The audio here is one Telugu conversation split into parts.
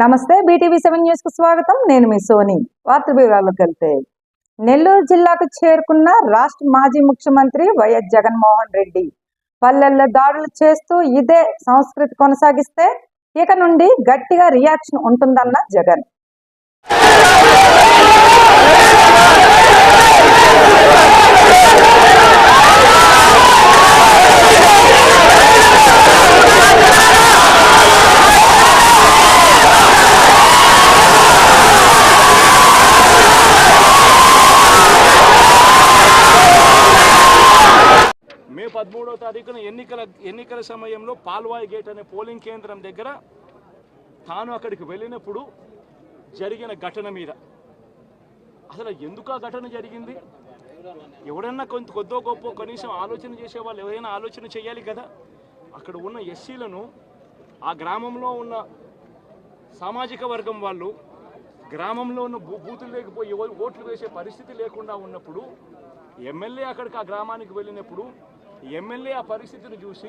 నమస్తే బీటీవీ సెవెన్ న్యూస్కు స్వాగతం. నేను మీ సోని. వార్త వివరాల్లోకి వెళ్తే నెల్లూరు జిల్లాకు చేరుకున్న రాష్ట్ర మాజీ ముఖ్యమంత్రి వైఎస్ జగన్మోహన్ రెడ్డి పల్లెల్లో దాడులు చేస్తూ ఇదే సంస్కృతి కొనసాగిస్తే ఇక నుండి గట్టిగా రియాక్షన్ ఉంటుందన్న జగన్ మే పదమూడవ తారీఖున ఎన్నికల సమయంలో పాల్వాయి గేట్ అనే పోలింగ్ కేంద్రం దగ్గర తాను అక్కడికి వెళ్ళినప్పుడు జరిగిన ఘటన మీద. అసలు ఎందుకు ఆ ఘటన జరిగింది? ఎవడన్నా కొంత కొద్దో గొప్ప కనీసం ఆలోచన చేసే వాళ్ళు ఎవరైనా ఆలోచన చేయాలి కదా? అక్కడ ఉన్న ఎస్సీలను ఆ గ్రామంలో ఉన్న సామాజిక వర్గం వాళ్ళు గ్రామంలో ఉన్న బూతులు లేకపోయి ఎవరు ఓట్లు వేసే పరిస్థితి లేకుండా ఉన్నప్పుడు ఎమ్మెల్యే అక్కడికి ఆ గ్రామానికి వెళ్ళినప్పుడు ఎమ్మెల్యే ఆ పరిస్థితిని చూసి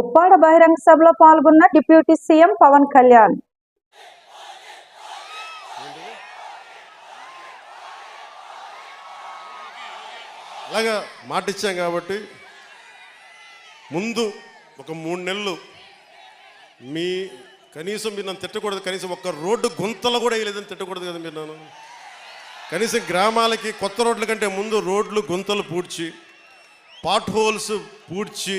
ఉప్పాడ బహిరంగ సభలో పాల్గొన్న డిప్యూటీ సీఎం పవన్ కళ్యాణ్. అలాగా మాట ఇచ్చాం కాబట్టి ముందు ఒక మూడు నెలలు మీ కనీసం మీరు నన్ను తిట్టకూడదు కనీసం ఒక్క రోడ్డు గుంతలు కూడా వేయలేదని తిట్టకూడదు కదా మీరు నన్ను. కనీసం గ్రామాలకి కొత్త రోడ్ల కంటే ముందు రోడ్లు గుంతలు పూడ్చి పాట్ హోల్స్ పూడ్చి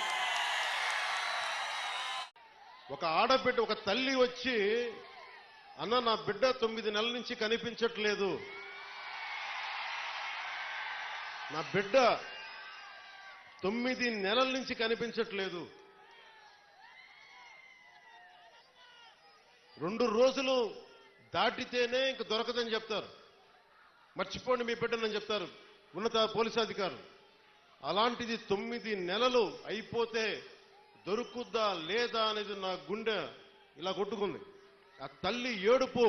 ఒక ఆడబిడ్డ ఒక తల్లి వచ్చి అన్న నా బిడ్డ తొమ్మిది నెలల నుంచి కనిపించట్లేదు. నా బిడ్డ తొమ్మిది నెలల నుంచి కనిపించట్లేదు. రెండు రోజులు దాటితేనే ఇంక దొరకదని చెప్తారు. మర్చిపోండి మీ బిడ్డనని చెప్తారు. ఉన్నత పోలీసు అధికారులు. అలాంటిది తొమ్మిది నెలలు అయిపోతే దొరుకుద్దా లేదా అనేది నా గుండె ఇలా కొట్టుకుంది. ఆ తల్లి ఏడుపు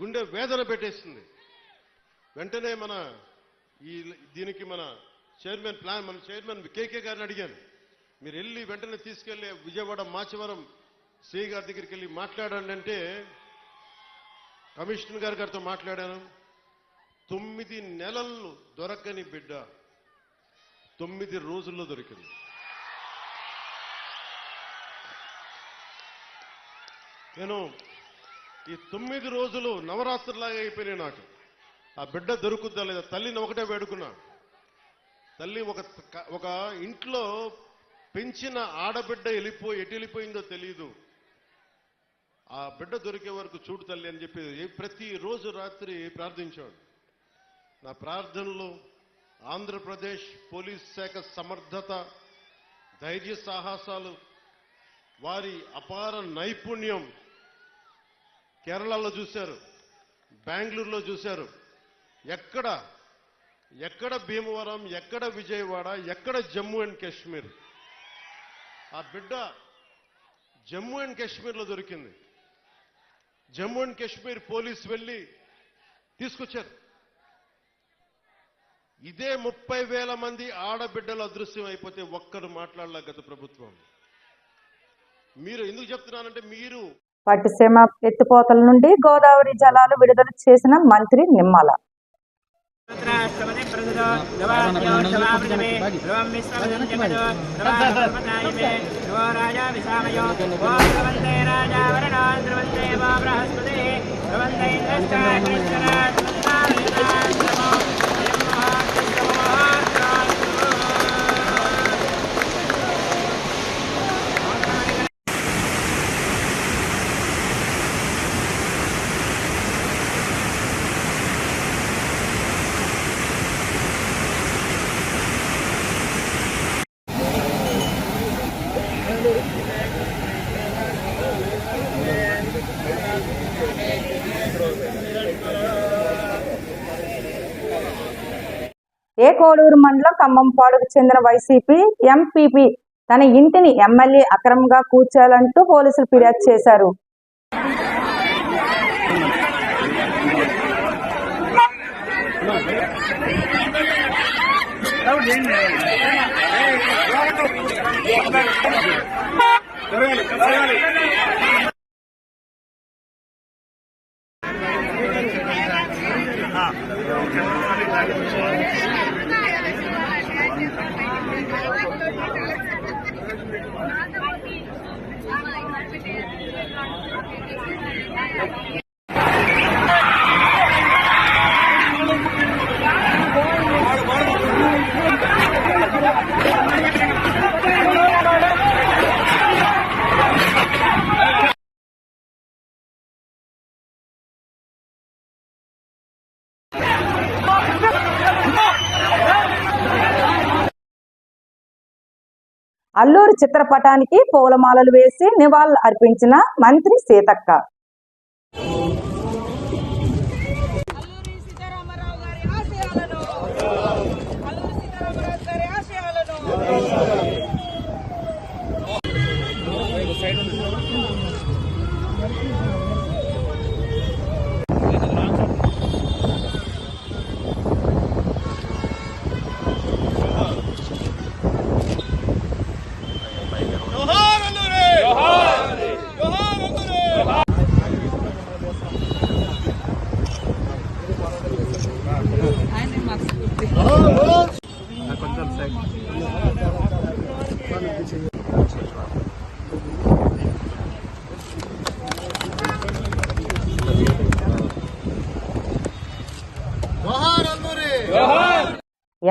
గుండె వేదన పెట్టేసింది. వెంటనే మన ఈ దీనికి మన చైర్మన్ ప్లాన్ మన చైర్మన్ కేకే గారిని అడిగాను. మీరు వెళ్ళి వెంటనే తీసుకెళ్ళి విజయవాడ మాచవరం శ్రీ గారి దగ్గరికి వెళ్ళి మాట్లాడండి అంటే కమిషనర్ గారి గారితో మాట్లాడాను. తొమ్మిది నెలలు దొరకని బిడ్డ తొమ్మిది రోజుల్లో దొరికింది. నేను ఈ తొమ్మిది రోజులు నవరాత్రులాగా అయిపోయినాయి నాకు. ఆ బిడ్డ దొరుకుద్దా లేదా? తల్లిని ఒకటే వేడుకున్నా. తల్లి ఒక ఒక ఇంట్లో పెంచిన ఆడబిడ్డ వెళ్ళిపోయి ఎటు వెళ్ళిపోయిందో తెలియదు ఆ బిడ్డ దొరికే వరకు చూడు తల్లి అని చెప్పి ప్రతి రోజు రాత్రి ప్రార్థించాడు నా ప్రార్థనలో ఆంధ్రప్రదేశ్ పోలీస్ శాఖ సమర్థత ధైర్య సాహసాలు వారి అపార నైపుణ్యం కేరళలో చూశారు బెంగళూరులో చూశారు. ఎక్కడ ఎక్కడ భీమవరం ఎక్కడ విజయవాడ ఎక్కడ జమ్మూ అండ్ కాశ్మీర్? ఆ బిడ్డ జమ్మూ అండ్ కాశ్మీర్లో దొరికింది. జమ్మూ అండ్ కాశ్మీర్ పోలీస్ వెళ్ళి తీసుకొచ్చారు. ఇదే ముప్పై వేల మంది ఆడబిడ్డలు అదృశ్యం అయిపోతే ఒక్కరు మాట్లాడలే గత ప్రభుత్వం. మీరు ఎందుకు చెప్తున్నానంటే మీరు పట్టిసీమ ఎత్తిపోతల నుండి గోదావరి జలాలు విడుదల చేసిన మంత్రి నిమ్మల. రాష్ట్రపతి కోడూరు మండలం ఖమ్మంపాడుకు చెందిన వైసీపీ ఎంపీపీ తన ఇంటిని ఎమ్మెల్యే అక్రమంగా కూర్చోాలంటూ పోలీసులు ఫిర్యాదు చేశారు. అల్లూరు చిత్రపటానికి పూలమాలలు వేసి నివాళులు అర్పించిన మంత్రి సీతక్క అల్లూరి సీతారామరావు గారి ఆశయాలను అల్లూరి సీతారామరావు గారి ఆశయాలను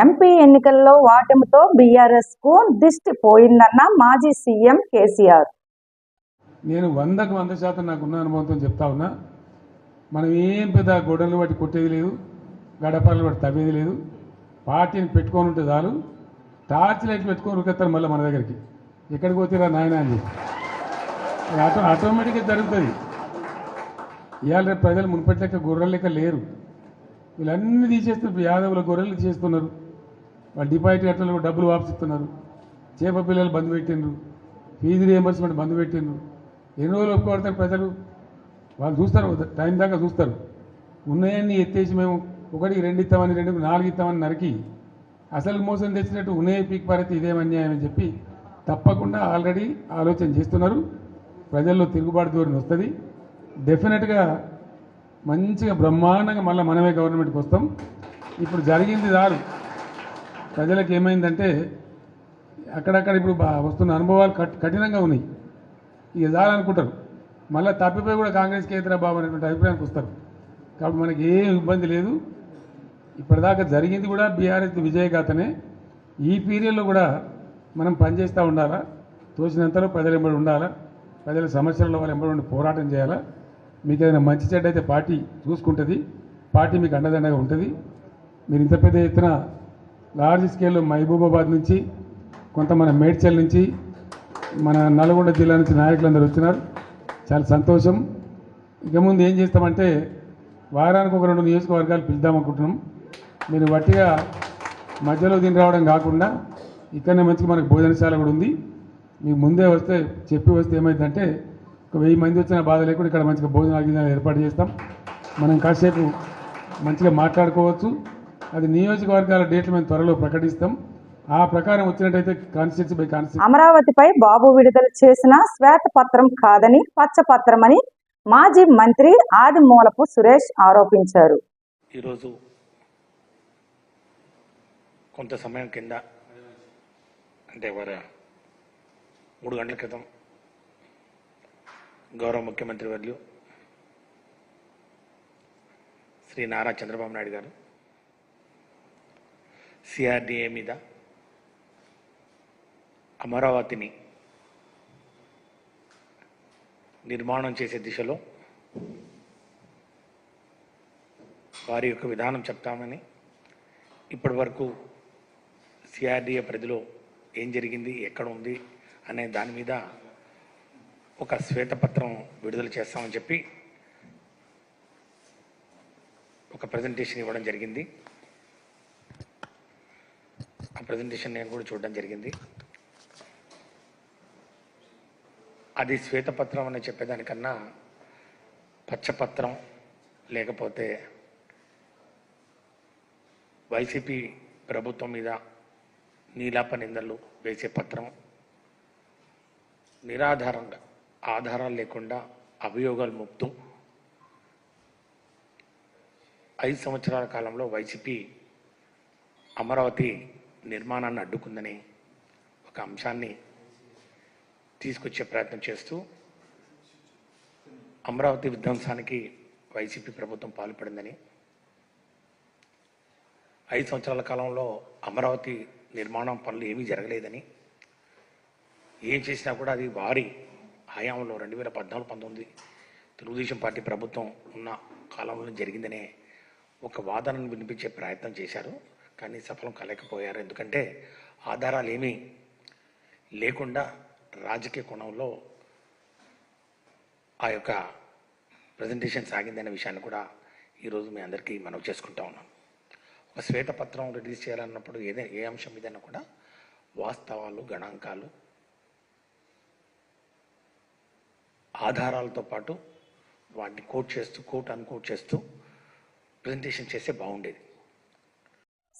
ఎంపీ ఎన్నికల్లో ఓటమితో బీఆర్ఎస్కు దిష్టి పోయిందన్న మాజీ సీఎం కేసీఆర్. నేను వందకు వంద శాతం నాకున్న అనుభవంతో చెప్తా ఉన్నా మనం ఏం పెద్ద గొడవలు బట్టి కొట్టేది లేదు గడపలు బట్టి తవ్వేది లేదు పార్టీని పెట్టుకొని ఉంటే చాలు టార్చ్ లైట్ పెట్టుకొని ఉరికెత్తారు మళ్ళీ మన దగ్గరికి. ఎక్కడికి పోతేరా నాయన అని చెప్పి. ఆటో ఆటోమేటిక్గా జరుగుతుంది. ఇవాళ రేపు ప్రజలు మునుపటి లెక్క గొర్రెలు లెక్క లేరు. వీళ్ళన్నీ తీసేస్తున్నారు యాదవుల గొర్రెలు చేస్తున్నారు వాళ్ళు డిపాజిట్ కట్టలు డబ్బులు వాపసిస్తున్నారు చేప పిల్లలు బంద్ పెట్టిండ్రు. ఫీజు రియంబర్స్మెంట్ బంద్ పెట్టిండ్రు. ఎన్ని రోజులు ఒప్పుకోడతారు ప్రజలు? వాళ్ళు చూస్తారు టైం దాకా చూస్తారు. ఉన్నాయన్ని ఎత్తేసి మేము ఒకటి రెండు ఇస్తామని రెండు నాలుగు ఇస్తామని నరికి అసలు మోసం తెచ్చినట్టు ఉన్నాయి పీక్ పారైతే ఇదేం అన్యాయం అని చెప్పి తప్పకుండా ఆల్రెడీ ఆలోచన చేస్తున్నారు. ప్రజల్లో తిరుగుబాటు ధోరణి వస్తుంది. డెఫినెట్గా మంచిగా బ్రహ్మాండంగా మళ్ళీ మనమే గవర్నమెంట్కి వస్తాం. ఇప్పుడు జరిగింది దారు ప్రజలకు ఏమైందంటే అక్కడక్కడ ఇప్పుడు బా- వస్తున్న అనుభవాలు కఠినంగా ఉన్నాయి. ఇక చాలనుకుంటారు. మళ్ళీ తప్పిపోయి కూడా కాంగ్రెస్కి ఎదురా బాబు అనేటువంటి అభిప్రాయానికి వస్తారు. కాబట్టి మనకి ఏ ఇబ్బంది లేదు. ఇప్పటిదాకా జరిగింది కూడా బీఆర్ఎస్ విజయగాథనే. ఈ పీరియడ్లో కూడా మనం పనిచేస్తూ ఉండాలా? తోచినంతలో ప్రజలు ఎంబడి ఉండాలా? ప్రజల సమస్యలలో వాళ్ళు ఎంబడి ఉండి పోరాటం చేయాలా? మీకు ఏదైనా మంచి చెడ్డ అయితే పార్టీ చూసుకుంటుంది. పార్టీ మీకు అండదండగా ఉంటుంది. మీరు ఇంత పెద్ద ఎత్తున లార్జ్ స్కేల్లో మహబూబాబాద్ నుంచి కొంత మన మేడ్చల్ నుంచి మన నల్గొండ జిల్లా నుంచి నాయకులందరూ వచ్చినారు. చాలా సంతోషం. ఇక ముందు ఏం చేస్తామంటే వారానికి ఒక రెండు నియోజకవర్గాలు పిలుద్దామనుకుంటున్నాం మీరు వట్టిగా మధ్యలో దీని రావడం కాకుండా ఇక్కడనే మంచిగా మనకు భోజనశాల కూడా ఉంది. మీకు ముందే వస్తే చెప్పి వస్తే ఏమైందంటే ఒక వెయ్యి మంది వచ్చిన బాధ లేకుండా ఇక్కడ మంచిగా భోజనాలు ఏర్పాటు చేస్తాం. మనం కాసేపు మంచిగా మాట్లాడుకోవచ్చు. అది నియోజకవర్గాల డేట్లు మేము త్వరలో ప్రకటిస్తాం. ఆ ప్రకారం వచ్చినట్టయితే కాన్స్టిట్యూన్సీ బై కాన్స్టిట్యూన్సీ అమరావతిపై బాబు విడుదల చేసిన శ్వేతపత్రం కాదని పచ్చపత్రమని మాజీ మంత్రి ఆదిమూలపు సురేష్ ఆరోపించారు. ఈరోజు కొంత సమయం కింద అంటే వారు మూడు గంటల క్రితం గౌరవ ముఖ్యమంత్రి వర్యులు శ్రీ నారా చంద్రబాబు నాయుడు గారు సిఆర్డిఏ మీద అమరావతిని నిర్మాణం చేసే దిశలో వారి యొక్క విధానం చెప్తామని ఇప్పటి వరకు సిఆర్డిఏ పరిధిలో ఏం జరిగింది ఎక్కడ ఉంది అనే దాని మీద ఒక శ్వేతపత్రం విడుదల చేస్తామని చెప్పి ఒక ప్రజెంటేషన్ ఇవ్వడం జరిగింది. ఆ ప్రజెంటేషన్ నేను కూడా చూడడం జరిగింది. అది శ్వేతపత్రం అని చెప్పేదానికన్నా పచ్చపత్రం లేకపోతే వైసీపీ ప్రభుత్వం మీద నీలాప నిందలు వేసే పత్రం నిరాధారంగా ఆధారాలు లేకుండా అభియోగాలు మోపుతూ ఐదు సంవత్సరాల కాలంలో వైసీపీ అమరావతి నిర్మాణాన్ని అడ్డుకుందని ఒక అంశాన్ని తీసుకొచ్చే ప్రయత్నం చేస్తూ అమరావతి విధ్వంసానికి వైసీపీ ప్రభుత్వం పాల్పడిందని. ఐదు సంవత్సరాల కాలంలో అమరావతి నిర్మాణం పనులు ఏమీ జరగలేదని. ఏం చేసినా కూడా అది వారి హయాంలో రెండు వేల పద్నాలుగు పంతొమ్మిది తెలుగుదేశం పార్టీ ప్రభుత్వం ఉన్న కాలంలో జరిగిందనే ఒక వాదనను వినిపించే ప్రయత్నం చేశారు. కానీ సఫలం కాలేకపోయారు. ఎందుకంటే ఆధారాలు ఏమీ లేకుండా రాజకీయ కోణంలో ఆ యొక్క ప్రజెంటేషన్ సాగిందనే విషయాన్ని కూడా ఈరోజు మీ అందరికీ మనం చేసుకుంటా ఉన్నాం. ఒక శ్వేతపత్రం రిలీజ్ చేయాలన్నప్పుడు ఏదే ఏ అంశం మీదైనా కూడా వాస్తవాలు గణాంకాలు ఆధారాలతో పాటు వాటిని కోట్ చేస్తూ కోట్ అన్కోట్ చేస్తూ ప్రజెంటేషన్ చేస్తే బాగుండేది.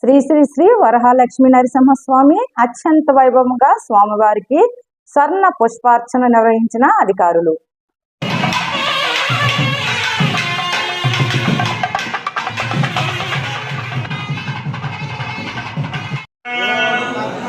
శ్రీ శ్రీ శ్రీ వరహాలక్ష్మి నరసింహస్వామి అత్యంత వైభవంగా స్వామివారికి స్వర్ణ పుష్పార్చన నిర్వహించిన అధికారులు Yeah.